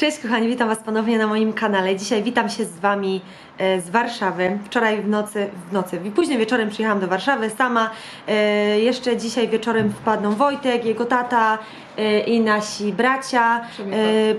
Cześć kochani, witam Was ponownie na moim kanale. Dzisiaj witam się z Wami e, z Warszawy. Wczoraj w nocy, w nocy, później wieczorem przyjechałam do Warszawy sama. E, Jeszcze dzisiaj wieczorem wpadną Wojtek, jego tata e, i nasi bracia.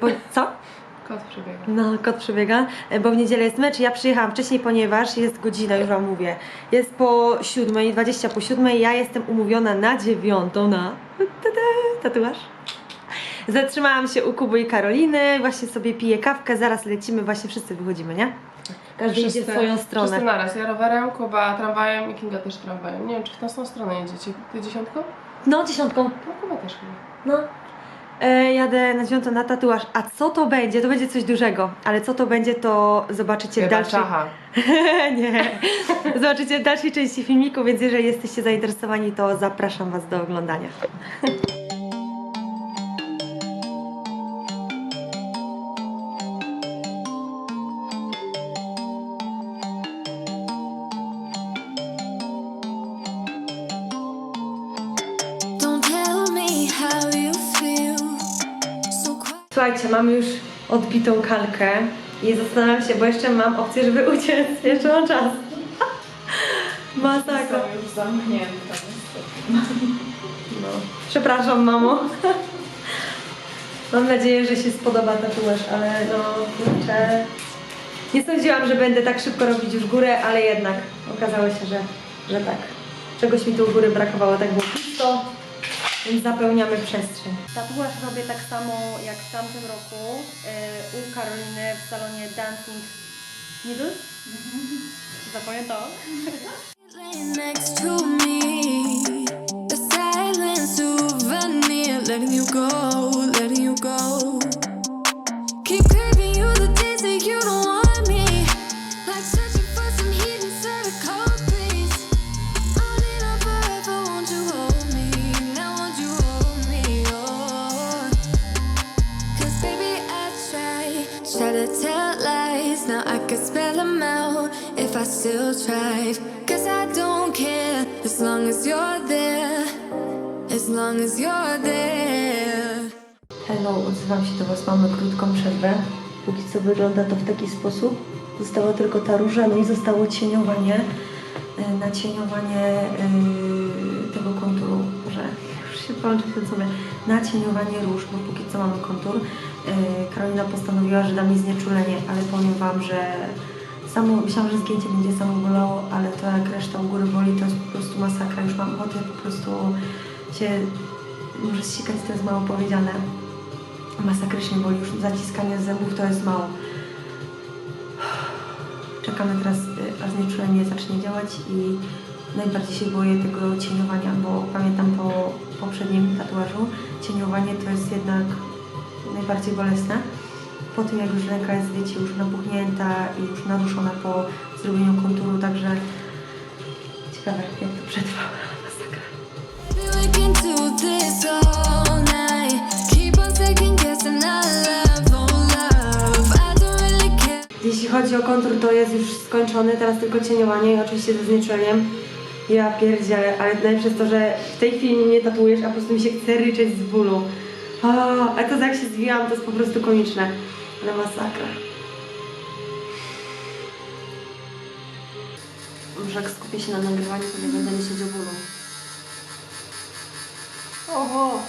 Bo, co? Kot przebiega. No, kot przebiega, bo w niedzielę jest mecz. Ja przyjechałam wcześniej, ponieważ jest godzina, już Wam mówię. Jest po siódmej, 20 po siódmej. Ja jestem umówiona na dziewiątą na tada, tatuaż. Zatrzymałam się u Kuby i Karoliny, właśnie sobie piję kawkę, zaraz lecimy, właśnie wszyscy wychodzimy, nie? Każdy idzie w swoją stronę. Wszyscy naraz. Ja rowerem, Kuba tramwajem i Kinga też tramwajem. Nie wiem, czy w tą stronę jedziecie. Ty dziesiątką? No, dziesiątką. No Kuba też chyba. No. E, jadę na dziewiątą na tatuaż. A co to będzie? To będzie coś dużego, ale co to będzie, to zobaczycie Chyba dalszej... czacha. nie. Zobaczycie w dalszej części filmiku, więc jeżeli jesteście zainteresowani, to zapraszam Was do oglądania. Słuchajcie, mam już odbitą kalkę i zastanawiam się, bo jeszcze mam opcję, żeby uciec. Jeszcze mam czas. Masakra. już zamknięte. No. Przepraszam, mamo. Mam nadzieję, że się spodoba tatuaż, ale no kurczę. Nie sądziłam, że będę tak szybko robić już górę, ale jednak okazało się, że, że tak. Czegoś mi tu u góry brakowało, tak było pusto, więc zapełniamy przestrzeń. Tatuaż robię tak samo jak w tamtym roku yy, u Karoliny w salonie Dancing. Zapamiętałam? Next to me. The silent souvenir. Letting you go, letting you go. Them out if I still tried. Cause I don't care as long as you're there. As long as you're there. Hello, odzywam się do Was, mamy krótką przerwę. Póki co wygląda to w taki sposób. Została tylko ta róża, no i zostało cieniowanie. e, Nacieniowanie yy, tego konturu, że już się połączę w tym sobie. Nacieniowanie róż, bo póki co mamy kontur. Yy, Karolina postanowiła, że da mi znieczulenie, ale powiem Wam, że samo, myślałam, że zdjęcie będzie samo bolało, ale to jak reszta u góry boli, to jest po prostu masakra. Już mam ochotę po prostu się może zsikać, to jest mało powiedziane masakrycznie boli już zaciskanie zębów to jest mało. Czekamy teraz, y, aż znieczulenie zacznie działać i najbardziej się boję tego cieniowania, bo pamiętam po poprzednim tatuażu, cieniowanie to jest jednak najbardziej bolesne. Po tym jak już ręka jest, wiecie, już napuchnięta i już naruszona po zrobieniu konturu, także ciekawe jak to przetrwa. Oh. Jeśli chodzi o kontur, to jest już skończony, teraz tylko cieniowanie i oczywiście ze znieczuleniem. Ja pierdzielę, ale jest to, że w tej chwili mnie tatuujesz, a po prostu mi się chce ryczeć z bólu. O, a to jak się zwijałam, to jest po prostu komiczne. Ale masakra. Może jak skupię się na nagrywaniu, to nie będę myśleć o bólu. Oho!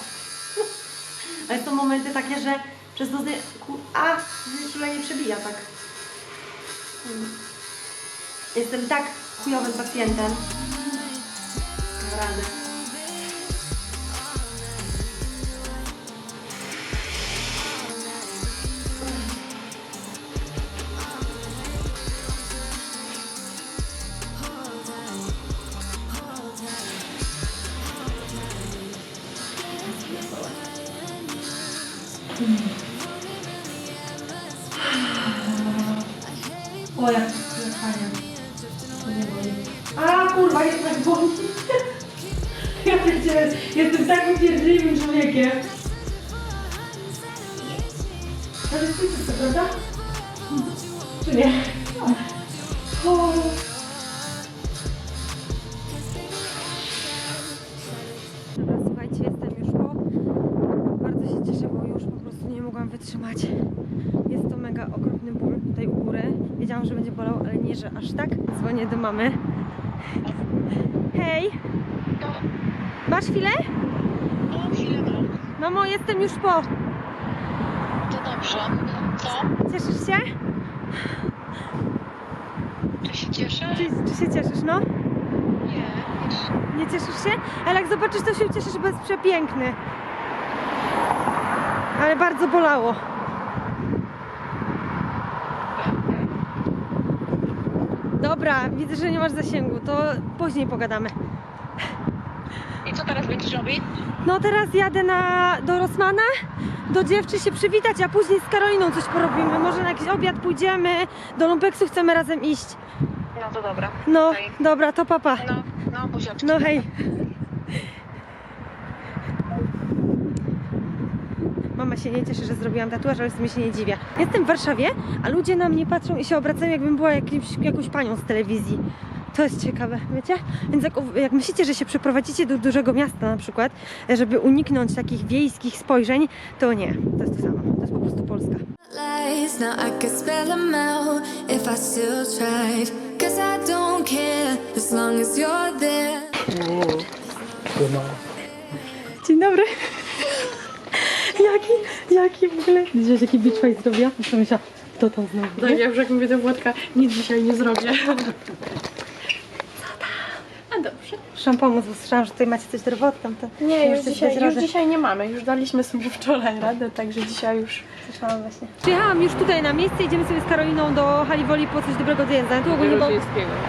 Ale są momenty takie, że przez to znie... A! Znieczulenie przebija tak. Jestem tak chujowym pacjentem. Naprawdę. O, jak jak fajnie. To nie. A, kurwa, jest tak boli. Ja pierdzielę, jestem takim pierdliwym człowiekiem. Ale słyszysz to, prawda? Czy nie? wytrzymać. Jest to mega okropny ból tutaj u góry. Wiedziałam, że będzie bolał, ale nie, że aż tak. Dzwonię do mamy. Hej! Masz chwilę? No, chwilę mam. Mamo, jestem już po. To dobrze. Co? Cieszysz się? Czy się cieszę? Czy, czy się cieszysz, no? Nie. Nie cieszysz się? Ale jak zobaczysz, to się cieszysz, bo jest przepiękny. Ale bardzo bolało. Dobra, widzę, że nie masz zasięgu, to później pogadamy. I co teraz będziesz robić? No teraz jadę na, do Rosmana, do dziewczy się przywitać, a później z Karoliną coś porobimy. Może na jakiś obiad pójdziemy, do Lumpeksu chcemy razem iść. No to dobra. No, Okej. dobra, to papa. No, no, buziaczki. No hej. Się nie cieszy, że zrobiłam tatuaż, ale w sumie się nie dziwię. Jestem w Warszawie, a ludzie na mnie patrzą i się obracają, jakbym była jakimś, jakąś panią z telewizji. To jest ciekawe, wiecie? Więc jak, jak myślicie, że się przeprowadzicie do dużego miasta na przykład, żeby uniknąć takich wiejskich spojrzeń, to nie. To jest to samo. To jest po prostu Polska. Dzień dobry. Jaki, jaki w ogóle... Widziałeś, jaki beach face zrobiła? Co myślała? Kto tam znowu? Tak, ja już jak mówię do Włodka, nic dzisiaj nie zrobię. Muszę pomóc, bo słyszałam, że tutaj macie coś do roboty. Tam to Nie, już dzisiaj, już dzisiaj nie mamy. Już daliśmy sobie wczoraj radę, także dzisiaj już Słyszałam właśnie. Przyjechałam już tutaj na miejsce, idziemy sobie z Karoliną do Haliwoli po coś dobrego do jedzenia. Tu ogólnie bo.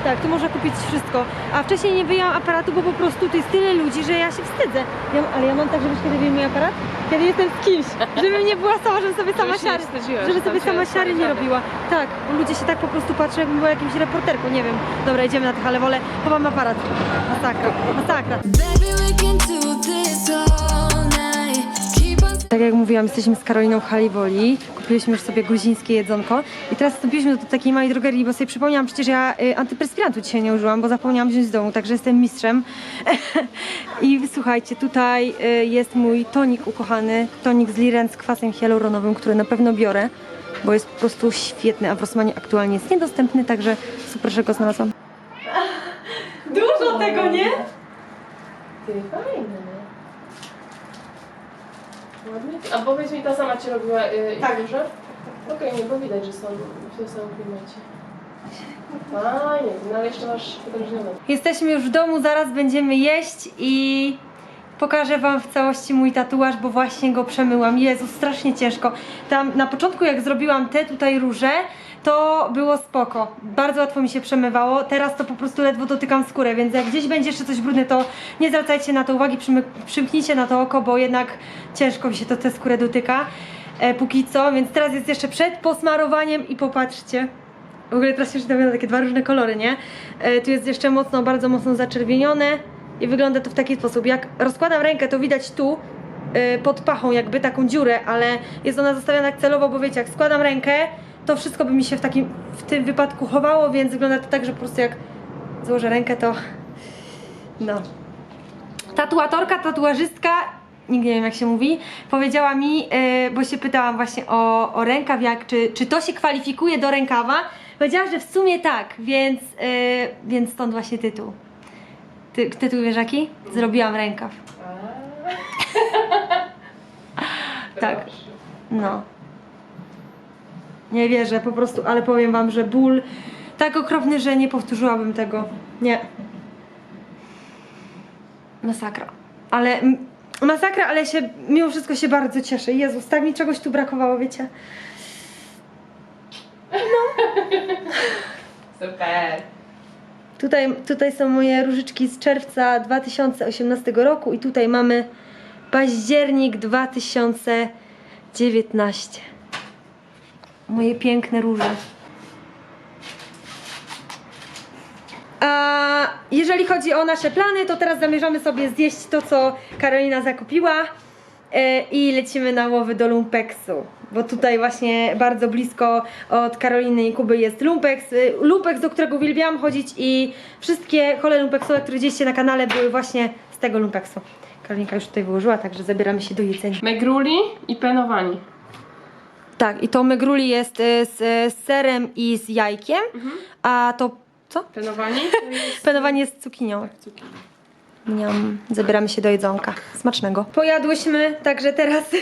Tak, tu można kupić wszystko. A wcześniej nie wyjęłam aparatu, bo po prostu tu jest tyle ludzi, że ja się wstydzę. Ja, ale ja mam tak, że wiesz, kiedy wyjmuję aparat? Kiedy jestem z kimś. Żebym nie była sama, żebym sobie sama Żebyś siary. Żeby sobie sama siary nie robiła. Tak, bo ludzie się tak po prostu patrzą, jakbym była jakimś reporterką, nie wiem. Dobra, idziemy na te halewole. Chowam aparat. Masakra, masakra. Tak jak mówiłam, jesteśmy z Karoliną w Haliwoli. Kupiliśmy już sobie gruzińskie jedzonko. I teraz wstąpiliśmy do takiej małej drogerii, bo sobie przypomniałam przecież ja y, antyperspirantu dzisiaj nie użyłam, bo zapomniałam wziąć z domu, także jestem mistrzem. I słuchajcie, tutaj y, jest mój tonik ukochany, tonik z Liren z kwasem hialuronowym, który na pewno biorę, bo jest po prostu świetny, a w Rosmanie aktualnie jest niedostępny, także super, że go znalazłam. Tego, nie? Ty, fajne. Ładnie. A powiedz mi, ta sama ci robiła y, Tak. i duże? Okej, nie, bo widać, że są w tym samym klimacie. Fajnie, no ale jeszcze masz podrażnione. Jesteśmy już w domu, zaraz będziemy jeść i pokażę Wam w całości mój tatuaż, bo właśnie go przemyłam. Jezu, strasznie ciężko. Tam na początku jak zrobiłam te tutaj róże, to było spoko. Bardzo łatwo mi się przemywało. Teraz to po prostu ledwo dotykam skórę, więc jak gdzieś będzie jeszcze coś brudne, to nie zwracajcie na to uwagi, przymknijcie na to oko, bo jednak ciężko mi się to tę skórę dotyka. E, póki co, więc teraz jest jeszcze przed posmarowaniem i popatrzcie. W ogóle teraz się przypomina takie dwa różne kolory, nie? E, tu jest jeszcze mocno, bardzo mocno zaczerwienione i wygląda to w taki sposób. Jak rozkładam rękę, to widać tu e, pod pachą jakby taką dziurę, ale jest ona zostawiona tak celowo, bo wiecie, jak składam rękę, to wszystko by mi się w takim, w tym wypadku chowało, więc wygląda to tak, że po prostu jak złożę rękę, to no. Tatuatorka, tatuażystka, nigdy nie wiem jak się mówi, powiedziała mi, e, bo się pytałam właśnie o, o rękaw, jak, czy, czy to się kwalifikuje do rękawa. Powiedziała, że w sumie tak, więc, e, więc stąd właśnie tytuł. Ty, tytuł wiesz jaki? Zrobiłam rękaw. Tak. No. Nie wierzę, po prostu, ale powiem wam, że ból tak okropny, że nie powtórzyłabym tego. Nie. Masakra. Ale masakra, ale się mimo wszystko się bardzo cieszę. Jezus, tak mi czegoś tu brakowało, wiecie? Super. Tutaj, tutaj są moje różyczki z czerwca 2018 roku i tutaj mamy październik 2019. Moje piękne róże. A jeżeli chodzi o nasze plany, to teraz zamierzamy sobie zjeść to, co Karolina zakupiła e, i lecimy na łowy do Lumpeksu. Bo tutaj właśnie bardzo blisko od Karoliny i Kuby jest Lumpex. Y, Lumpex, do którego uwielbiałam chodzić i wszystkie hole lumpeksowe, które widzieliście na kanale były właśnie z tego Lumpeksu. Karolinka już tutaj wyłożyła, także zabieramy się do jedzenia. Megruli i penowani. Tak, i to megruli jest y, z, z serem i z jajkiem, a to co? Penowanie? To jest Penowanie z cukinią. cukier. Niam. Zabieramy się do jedzonka. Smacznego. Pojadłyśmy, także teraz...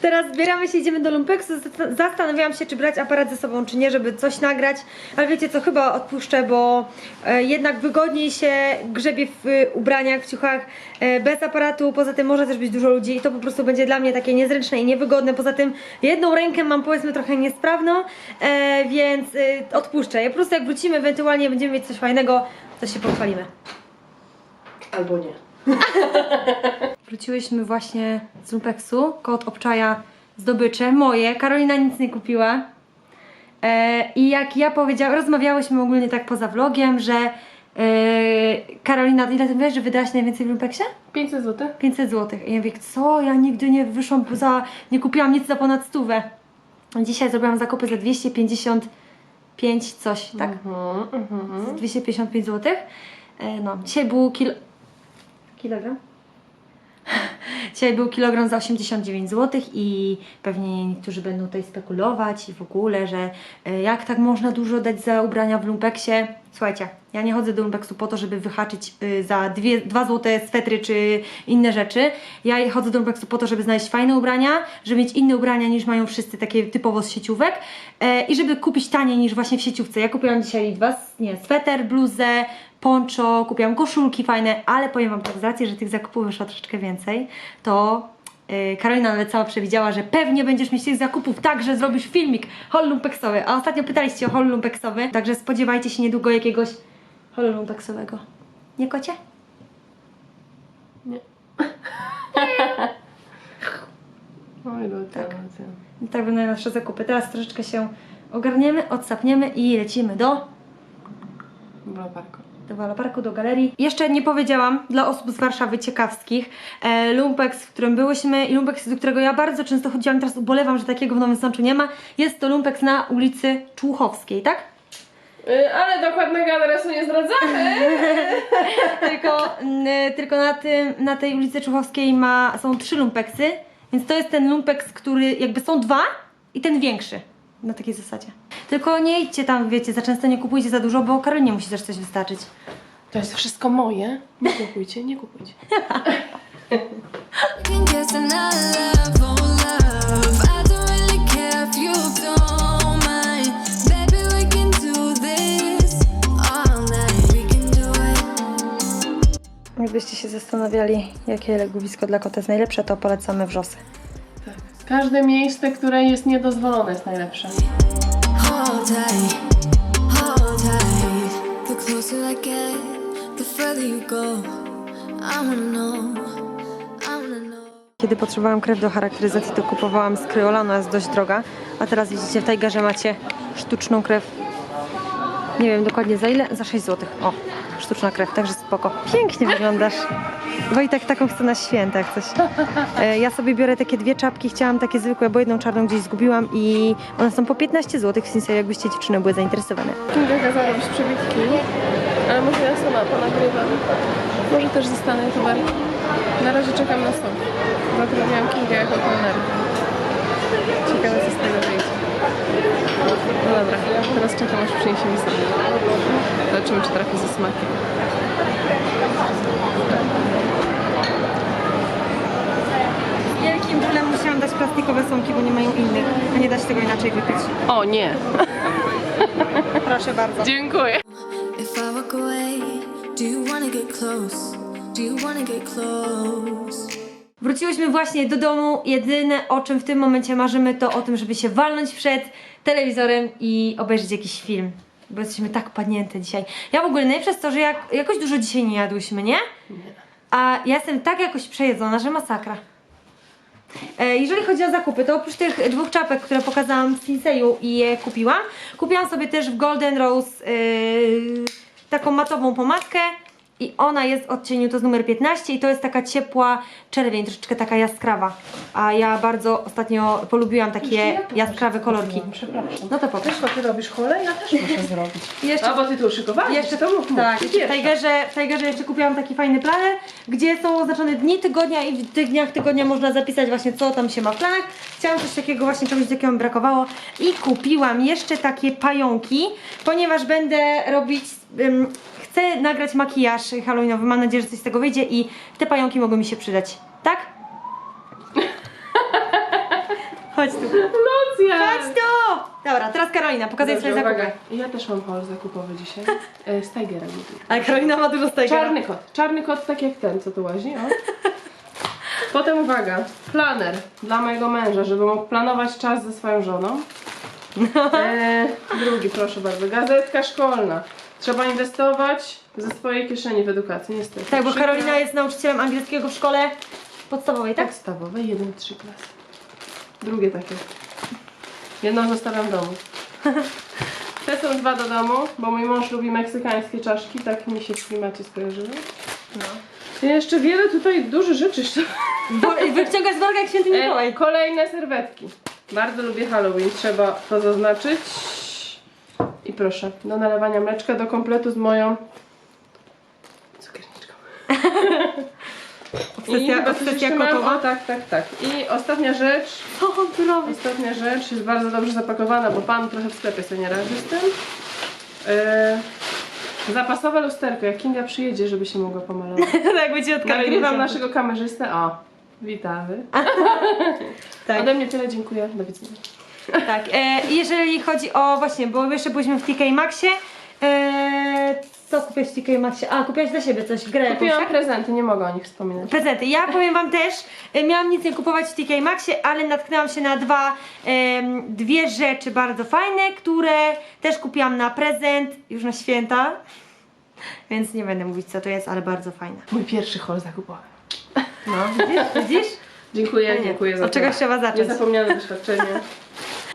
Teraz zbieramy się, idziemy do Lumpeksu. Zast- Zastanawiałam się, czy brać aparat ze sobą, czy nie, żeby coś nagrać. Ale wiecie co, chyba odpuszczę, bo e, jednak wygodniej się grzebie w e, ubraniach, w ciuchach e, bez aparatu. Poza tym może też być dużo ludzi i to po prostu będzie dla mnie takie niezręczne i niewygodne. Poza tym jedną rękę mam powiedzmy trochę niesprawną, e, więc e, odpuszczę. Ja po prostu jak wrócimy, ewentualnie będziemy mieć coś fajnego, to się pochwalimy. Albo nie. Wróciłyśmy właśnie z Lumpeksu. Kot obczaja zdobycze moje. Karolina nic nie kupiła. E, I jak ja powiedziałam, rozmawiałyśmy ogólnie tak poza vlogiem, że e, Karolina, ile ty wiesz, że wydałaś najwięcej w Lumpeksie? 500 zł? 500 zł. I ja mówię, co? Ja nigdy nie wyszłam poza, nie kupiłam nic za ponad stówę. Dzisiaj zrobiłam zakupy za 255 coś, tak? Mhm, mhm. 255 zł. E, No, dzisiaj był kilo... kilogram? Dzisiaj był kilogram za 89 zł i pewnie niektórzy będą tutaj spekulować i w ogóle, że e, jak tak można dużo dać za ubrania w lumpeksie. Słuchajcie, ja nie chodzę do lumpeksu po to, żeby wyhaczyć y, za 2 zł swetry czy inne rzeczy. Ja chodzę do lumpeksu po to, żeby znaleźć fajne ubrania, żeby mieć inne ubrania niż mają wszyscy takie typowo z sieciówek e, i żeby kupić taniej niż właśnie w sieciówce. Ja kupiłam dzisiaj dwa, nie, sweter, bluzę, poncho, kupiłam koszulki fajne, ale powiem Wam tak, z racji, że tych zakupów wyszło troszeczkę więcej, to yy, Karolina nawet sama przewidziała, że pewnie będziesz mieć tych zakupów tak, że zrobisz filmik lumpeksowy, a ostatnio pytaliście o lumpeksowy, także spodziewajcie się niedługo jakiegoś haul lumpeksowego. Nie kocie? Nie. Oj, Lucja, Tak. I tak będą nasze zakupy. Teraz troszeczkę się ogarniemy, odsapniemy i lecimy do Była parku. Do Waloparku, do galerii. Jeszcze nie powiedziałam dla osób z Warszawy ciekawskich, e, Lumpex, w którym byłyśmy i Lumpex, do którego ja bardzo często chodziłam, teraz ubolewam, że takiego w Nowym Sączu nie ma. Jest to Lumpex na ulicy Człuchowskiej, tak? Y, ale dokładnego adresu nie zdradzamy! tylko tylko na, tym, na tej ulicy Człuchowskiej ma, są trzy Lumpeksy, więc to jest ten Lumpex, który jakby są dwa i ten większy. Na takiej zasadzie. Tylko nie idźcie tam, wiecie, za często nie kupujcie za dużo, bo Karolinie musi też coś wystarczyć. To jest wszystko moje. Nie kupujcie, nie kupujcie. love, oh się zastanawiali, jakie legowisko dla kota jest najlepsze, to polecamy wrzosy. Każde miejsce, które jest niedozwolone jest najlepsze. Hold tight, hold tight. The closer I get, the further you go. I wanna know, I wanna know. Kiedy potrzebowałam krew do charakteryzacji, to kupowałam z Kryola, ona jest dość droga. A teraz widzicie, w Tigerze macie sztuczną krew. Nie wiem dokładnie za ile, za 6 zł. O, sztuczna krew, także spoko. Pięknie wyglądasz. Wojtek taką chce na święta, jak coś. E, Ja sobie biorę takie dwie czapki, chciałam takie zwykłe, bo jedną czarną gdzieś zgubiłam i one są po 15 zł, w sensie jakbyście dziewczyny były zainteresowane. Kinga kazała robić przebitki, ale może ja sama ponagrywam. Może też zostanę towar. Na razie czekam na sąd. Zatrudniałam Kingę jako kelnerkę. Ciekawe co z tego wyjdzie. No dobra, teraz czekam aż przyniesie mi sąd. Zobaczymy czy trafi ze smakiem. Wielkim bólem musiałam dać plastikowe słomki, bo nie mają innych, a nie da się tego inaczej wypić. O nie! Proszę bardzo. Dziękuję! If I walk away, do you wanna get close? Do you wanna get close? Wróciłyśmy właśnie do domu. Jedyne o czym w tym momencie marzymy to o tym, żeby się walnąć przed telewizorem i obejrzeć jakiś film. Bo jesteśmy tak padnięte dzisiaj. Ja w ogóle najlepsze jest to, że jak, jakoś dużo dzisiaj nie jadłyśmy, nie? A ja jestem tak jakoś przejedzona, że masakra. E, Jeżeli chodzi o zakupy, to oprócz tych dwóch czapek, które pokazałam w Sinseju i je kupiłam, kupiłam sobie też w Golden Rose yy, taką matową pomadkę I ona jest w odcieniu, to jest numer 15 i to jest taka ciepła czerwień, troszeczkę taka jaskrawa. A ja bardzo ostatnio polubiłam takie jaskrawe kolorki. Przepraszam. No to pokaż. Też ty robisz hole? Ja też muszę zrobić. Jeszcze A bo ty tu szykowałeś? Jeszcze to mów, mów. Tak, jeszcze w. Tigerze, w Tigerze jeszcze kupiłam taki fajny planer, gdzie są oznaczone dni tygodnia i w tych dniach tygodnia można zapisać właśnie co tam się ma w planach. Chciałam coś takiego właśnie, czegoś takiego mi brakowało i kupiłam jeszcze takie pająki, ponieważ będę robić, chcę nagrać makijaż halloweenowy, mam nadzieję, że coś z tego wyjdzie i te pająki mogą mi się przydać. Tak? Chodź tu. Lucja! Chodź tu! Dobra, teraz Karolina, pokazuję Dobrze, swoje uwaga. zakupy. Ja też mam haul zakupowy dzisiaj. E, z Tigerem. mówię. Ale Karolina ma dużo z Tigera. Czarny kot. Czarny kot tak jak ten, co tu łazi. O. Potem uwaga, planer dla mojego męża, żeby mógł planować czas ze swoją żoną. E, drugi, proszę bardzo, gazetka szkolna. Trzeba inwestować ze swojej kieszeni w edukację, niestety. Tak, bo. Karolina jest nauczycielem angielskiego w szkole podstawowej, tak? Podstawowe, 1-3 klasy. Drugie takie. Jedno zostawiam w domu. Te są dwa do domu, bo mój mąż lubi meksykańskie czaszki, tak mi się w klimacie skojarzyły. No. Jeszcze wiele tutaj dużych rzeczy. jeszcze. Bo, wyciągasz z worka jak święty E, Mikołaj. kolejne serwetki. Bardzo lubię Halloween, trzeba to zaznaczyć. Proszę, do nalewania mleczka do kompletu z moją cukierniczką. Obsesja, obsesja kotowa. O, tak, tak, tak. I ostatnia rzecz, Co on tu robi? Ostatnia rzecz jest bardzo dobrze zapakowana, bo pan trochę w sklepie sobie nie radzi z tym. Yy, zapasowe lusterko, jak Kinga przyjedzie, żeby się mogła pomalować. tak, będzie od Nagrywam naszego kamerzystę. O, witamy. Tak, Ode mnie tyle, dziękuję. Do widzenia. Tak. E, jeżeli chodzi o właśnie, bo jeszcze byliśmy w TK Maxie. E, co kupiłeś w TK Maxie? A, kupiłaś dla siebie coś, grę jakąś, Kupiłam tak? prezenty, nie mogę o nich wspominać. Prezenty. Ja powiem wam też, e, miałam nic nie kupować w TK Maxie, ale natknęłam się na dwa, em, dwie rzeczy bardzo fajne, które też kupiłam na prezent już na święta. Więc nie będę mówić co to jest, ale bardzo fajne. Mój pierwszy hol zakupowy. No, widzisz? widzisz? Dziękuję, dziękuję za Od to. czegoś trzeba zacząć. Niezapomniane doświadczenie.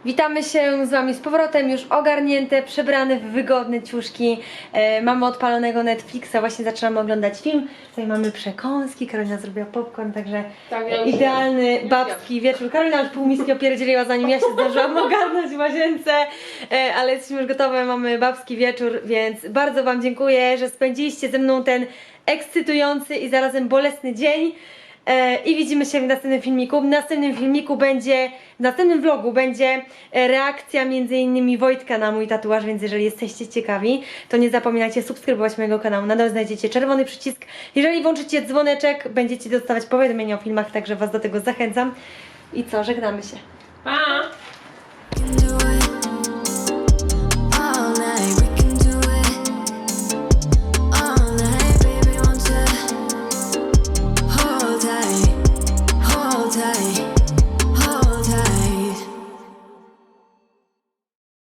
Witamy się z Wami z powrotem, już ogarnięte, przebrane w wygodne ciuszki. E, mamy odpalonego Netflixa, właśnie zaczynamy oglądać film. Tutaj mamy przekąski, Karolina zrobiła popcorn, także Tak, ja już idealny babski wieczór. Karolina już pół miski opierdzieliła zanim ja się zdążyłam ogarnąć w łazience, e, ale jesteśmy już gotowe, mamy babski wieczór, więc bardzo Wam dziękuję, że spędziliście ze mną ten ekscytujący i zarazem bolesny dzień. E, I widzimy się w następnym filmiku. W następnym filmiku będzie, w następnym vlogu będzie e, reakcja między innymi Wojtka na mój tatuaż, więc jeżeli jesteście ciekawi, to nie zapominajcie subskrybować mojego kanału. Na dole znajdziecie czerwony przycisk. Jeżeli włączycie dzwoneczek, będziecie dostawać powiadomienia o filmach, także Was do tego zachęcam. I co, żegnamy się. Pa!